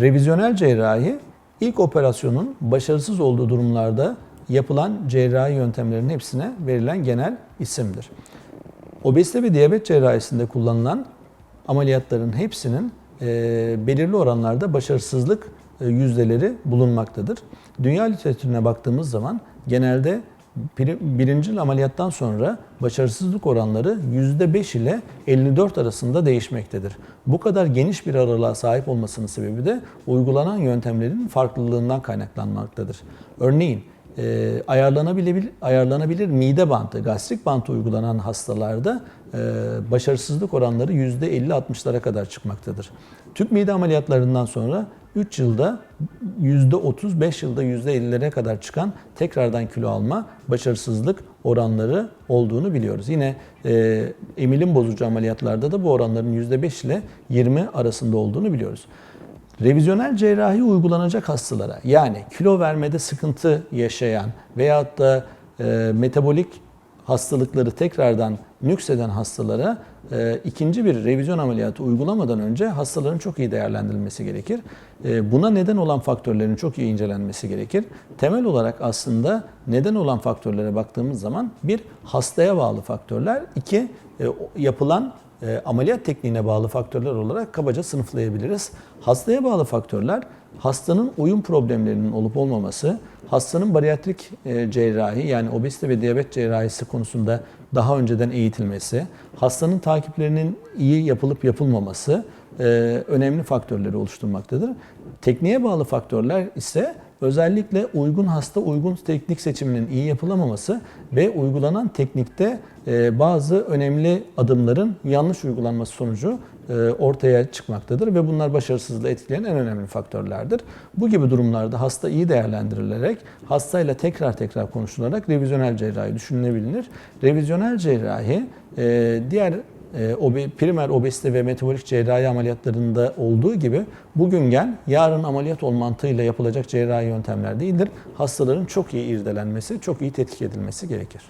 Revizyonel cerrahi ilk operasyonun başarısız olduğu durumlarda yapılan cerrahi yöntemlerin hepsine verilen genel isimdir. Obezite ve diyabet cerrahisinde kullanılan ameliyatların hepsinin e, belirli oranlarda başarısızlık e, yüzdeleri bulunmaktadır. Dünya literatürüne baktığımız zaman genelde birinci ameliyattan sonra başarısızlık oranları %5 ile 54 arasında değişmektedir. Bu kadar geniş bir aralığa sahip olmasının sebebi de uygulanan yöntemlerin farklılığından kaynaklanmaktadır. Örneğin e, ayarlanabilir, ayarlanabilir mide bantı, gastrik bantı uygulanan hastalarda e, başarısızlık oranları %50-60'lara kadar çıkmaktadır. Tüp mide ameliyatlarından sonra 3 yılda %30, 5 yılda %50'lere kadar çıkan tekrardan kilo alma başarısızlık oranları olduğunu biliyoruz. Yine e, emilim bozucu ameliyatlarda da bu oranların %5 ile 20 arasında olduğunu biliyoruz. Revizyonel cerrahi uygulanacak hastalara yani kilo vermede sıkıntı yaşayan veyahut da e, metabolik hastalıkları tekrardan nükseden hastalara e, ikinci bir revizyon ameliyatı uygulamadan önce hastaların çok iyi değerlendirilmesi gerekir. E, buna neden olan faktörlerin çok iyi incelenmesi gerekir. Temel olarak aslında neden olan faktörlere baktığımız zaman bir hastaya bağlı faktörler, iki e, yapılan e, ameliyat tekniğine bağlı faktörler olarak kabaca sınıflayabiliriz. Hastaya bağlı faktörler hastanın uyum problemlerinin olup olmaması, hastanın bariyatrik e, cerrahi yani obezite ve diyabet cerrahisi konusunda daha önceden eğitilmesi, hastanın takiplerinin iyi yapılıp yapılmaması e, önemli faktörleri oluşturmaktadır. Tekniğe bağlı faktörler ise özellikle uygun hasta uygun teknik seçiminin iyi yapılamaması ve uygulanan teknikte e, bazı önemli adımların yanlış uygulanması sonucu e, ortaya çıkmaktadır ve bunlar başarısızlığı etkileyen en önemli faktörlerdir. Bu gibi durumlarda hasta iyi değerlendirilerek hastayla tekrar tekrar konuşularak revizyonel cerrahi düşünülebilir. Revizyonel cerrahi e, diğer e, primer obezite ve metabolik cerrahi ameliyatlarında olduğu gibi bugün gel, yarın ameliyat ol mantığıyla yapılacak cerrahi yöntemler değildir. Hastaların çok iyi irdelenmesi, çok iyi tetkik edilmesi gerekir.